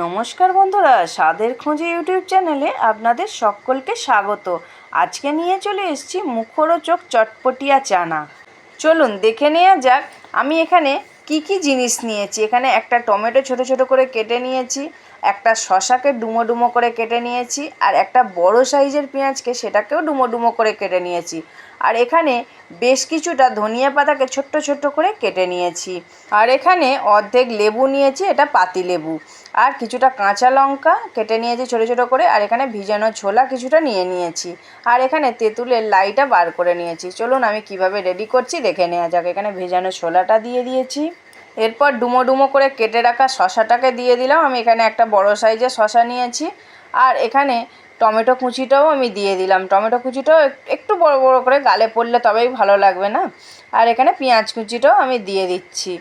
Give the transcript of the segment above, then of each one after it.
নমস্কার বন্ধুরা, স্বাদের খোঁজে ইউটিউব চ্যানেলে আপনাদের সকলকে স্বাগত। আজকে নিয়ে চলে এসেছি মুখরোচক চটপটিয়া চানা। চলুন দেখে নেওয়া যাক, আমি এখানে কি কি জিনিস নিয়েছি। এখানে একটা টমেটো ছোট ছোট করে কেটে নিয়েছি, একটা শশাকে ডুমো ডুমো করে কেটে নিয়েছি, আর একটা বড় সাইজের পেঁয়াজকে সেটাকেও ডুমো ডুমো করে কেটে নিয়েছি। আর এখানে বেশ কিছুটা ধনিয়া পাতাকে ছোট্ট ছোট্ট করে কেটে নিয়েছি। আর এখানে অর্ধেক লেবু নিয়েছি, এটা পাতি লেবু। আর কিছুটা কাঁচা লঙ্কা কেটে নিয়েছি ছোটো ছোটো করে, আর এখানে ভিজানো ছোলা কিছুটা নিয়ে নিয়েছি। আর এখানে তেঁতুলের লাইটা বার করে নিয়েছি। চলুন আমি কীভাবে রেডি করছি দেখে নেওয়া যাক। এখানে ভেজানো ছোলাটা দিয়ে দিয়েছি। এরপর ডুমো ডুমো করে কেটে রাখা শশাটাকে দিয়ে দিলাম। আমি এখানে একটা বড় সাইজের শশা নিয়েছি। আর এখানে টমেটো কুচিটাও আমি দিয়ে দিলাম। টমেটো কুচিটাও বড় বড় করে গালে পড়লে তবেই ভালো লাগবে না। আর এখানে পেঁয়াজ কুচিটাও আমি দিয়ে দিচ্ছি।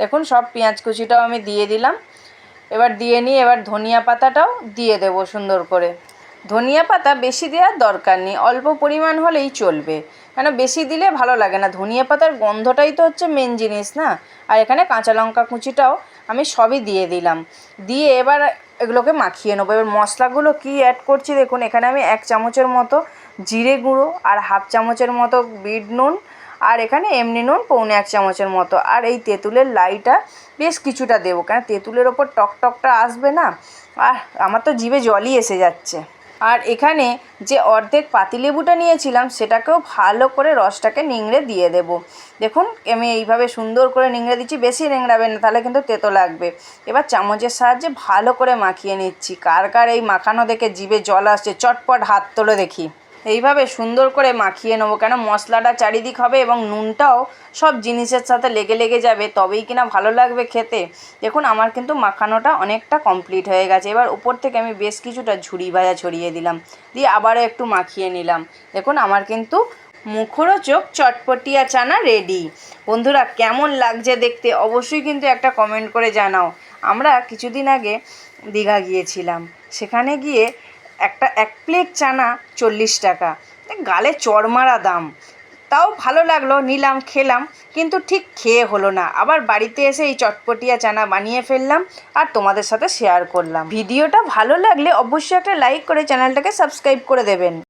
দেখুন, সব পেঁয়াজ কুচিটাও আমি দিয়ে দিলাম। এবার দিয়ে নিই এবার ধনিয়া পাতাটাও দিয়ে দেবো সুন্দর করে। ধনিয়া পাতা বেশি দেওয়ার দরকার নেই, অল্প পরিমাণ হলেই চলবে। কেন, বেশি দিলে ভালো লাগে না। ধনিয়া পাতার গন্ধটাই তো হচ্ছে মেন জিনিস না। আর এখানে কাঁচা লঙ্কা কুচিটাও আমি সবই দিয়ে দিলাম। দিয়ে এবার এগুলোকে মাখিয়ে নেব। এবার মশলাগুলো কি অ্যাড করছি দেখুন, এখানে আমি এক চামচের মতো জিরে গুঁড়ো আর হাফ চামচের মতো বিট নুন আর এখানে এমনি নুন পৌনে এক চামচের মতো। আর এই তেঁতুলের লাইটা বেশ কিছুটা দেবো, কেন তেঁতুলের ওপর টক টকটা আসবে না? আর আমার তো জিভে জলই এসে যাচ্ছে। আর এখানে যে অর্ধেক পাতিলেবুটা নিয়েছিলাম, সেটাকেও ভালো করে রসটাকে নিংড়ে দিয়ে দেব। দেখুন, আমি এইভাবে সুন্দর করে নিংড়ে দিচ্ছি, বেশি নিংড়াবেন না, তাহলে কিন্তু তেতো লাগবে। এবার চামচের সাহায্যে ভালো করে মাখিয়ে নিচ্ছি। কার কার এই মাখানো দেখে জিভে জল আসছে, চটপট হাত তোলো দেখি। এইভাবে সুন্দর করে মাখিয়ে নেব। কেন? মশলাটা চারিদিক হবে এবং নুনটাও সব জিনিসের সাথে লেগে লেগে যাবে, তবেই কিনা ভালো লাগবে খেতে। দেখুন, আমার কিন্তু মাখানোটা অনেকটা কমপ্লিট হয়ে গেছে। এবার উপর থেকে আমি বেশ কিছুটা ঝুড়ি ভাজা ছড়িয়ে দিলাম। দিয়ে আবারও একটু মাখিয়ে নিলাম। দেখুন, আমার কিন্তু মুখরোচক চটপটিয়া চানা রেডি বন্ধুরা, কেমন লাগছে দেখতে অবশ্যই কিন্তু একটা কমেন্ট করে জানাও। আমরা কিছুদিন আগে দীঘা গিয়েছিলাম। সেখানে গিয়ে একটা এক প্লেট চানা চল্লিশ টাকা। গালে চড়মারা দাম। তাও ভালো লাগল, নিলাম, খেলাম, কিন্তু ঠিক খেয়ে হলো না। আবার বাড়িতে এসে এই চটপটিয়া চানা বানিয়ে ফেললাম আর তোমাদের সাথে শেয়ার করলাম। ভিডিওটা ভালো লাগলে অবশ্যই একটা লাইক করে চ্যানেলটাকে সাবস্ক্রাইব করে দেবেন।